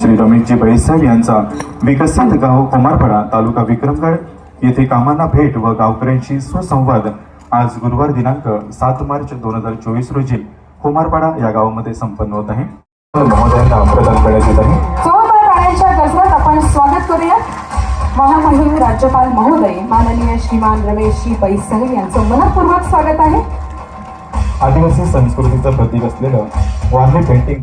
श्री रमेशजी बैसाहेब यांचा विकसित गाव कुमारपाडा तालुका विक्रमगड येथे कामांना भेट व गावकऱ्यांशी सुसंवाद आज गुरुवार दिनांक सात मार्च दोन हजार चोवीस रोजी कुमारपाडा या गावामध्ये संपन्न होत आहे. महोदयांना प्रदान करण्यात येत आहे. जोरदार टाळ्यांच्या गजरात आपण स्वागत करूया महामहिम राज्यपाल महोदय माननीय श्रीमान रमेशजी पैसाहेब यांचं मनपूर्वक स्वागत आहे. आदिवासी संस्कृतीचं प्रतीक असलेलं वारली पेंटिंग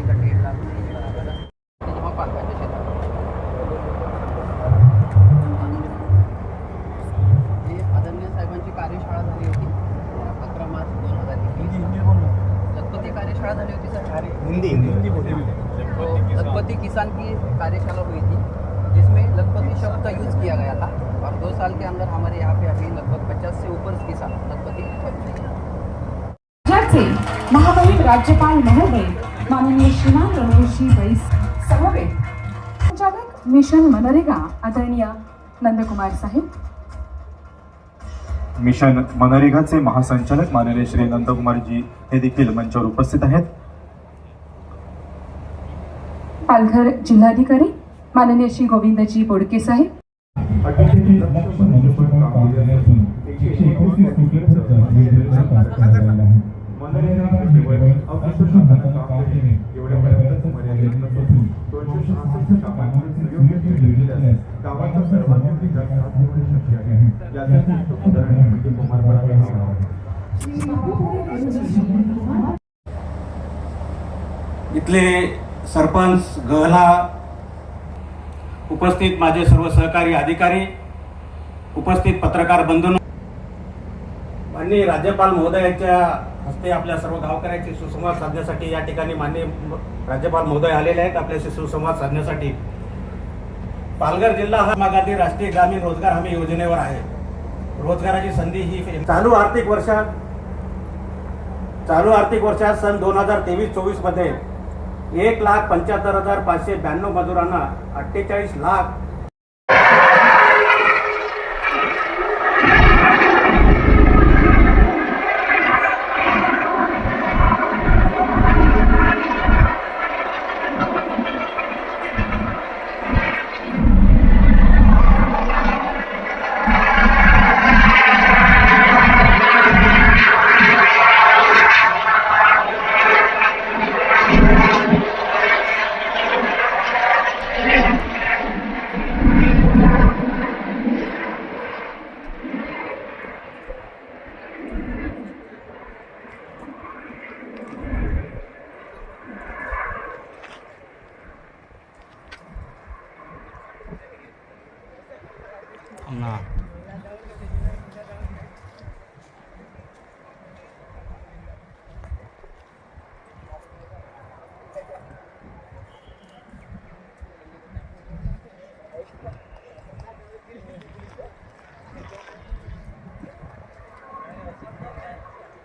कार्यशाळा झाली होती सर. तो लखपति किसान. की कार्यशाला हुई थी जिसमें लखपति शब्द का यूज़ किया गया था. और दो साल के अंदर हमारे यहाँ पे अभी लगभग पचास से ऊपर किसान लखपति हैं महामहिम राज्यपाल महोदय माननीय श्रीमान रमेशजी बैस समवेत संचालक मिशन मनरेगा आदरणीय नंदकुमार साहेब मिशन मनरेगाचे महासंचालक माननीय श्री नंदकुमारजी हे देखील मंचावर उपस्थित आहेत. पालघर जिल्हाधिकारी माननीय श्री गोविंदजी बोडके साहेब. अतिशय गावाचा सर्वांगीण विकास साध्य होणे शक्य आहे. यासाठी एक उदाहरण म्हणजे कुमारपाडा हे गाव इथले सरपंच गहला उपस्थित माझे सर्व सहकारी अधिकारी उपस्थित पत्रकार बंधूंनो माननीय राज्यपाल महोदयांच्या हस्ते आपल्या सर्व गावकऱ्यांशी सुसंवाद साधण्यासाठी या ठिकाणी माननीय राज्यपाल महोदय आलेले आहेत आपल्याशी सुसंवाद साधण्यासाठी पालघर जिल्हा हा महात्मा गांधी राष्ट्रीय ग्रामीण रोजगार हमी योजनेवर आहे. रोजगाराची संधी ही चालू आर्थिक वर्षात चालू आर्थिक वर्षात सन दोन हजार तेवीस चोवीसमध्ये एक लाख पंच्याहत्तर हजार पाचशे ब्याण्णव मजुरांना अठ्ठेचाळीस लाख 啊。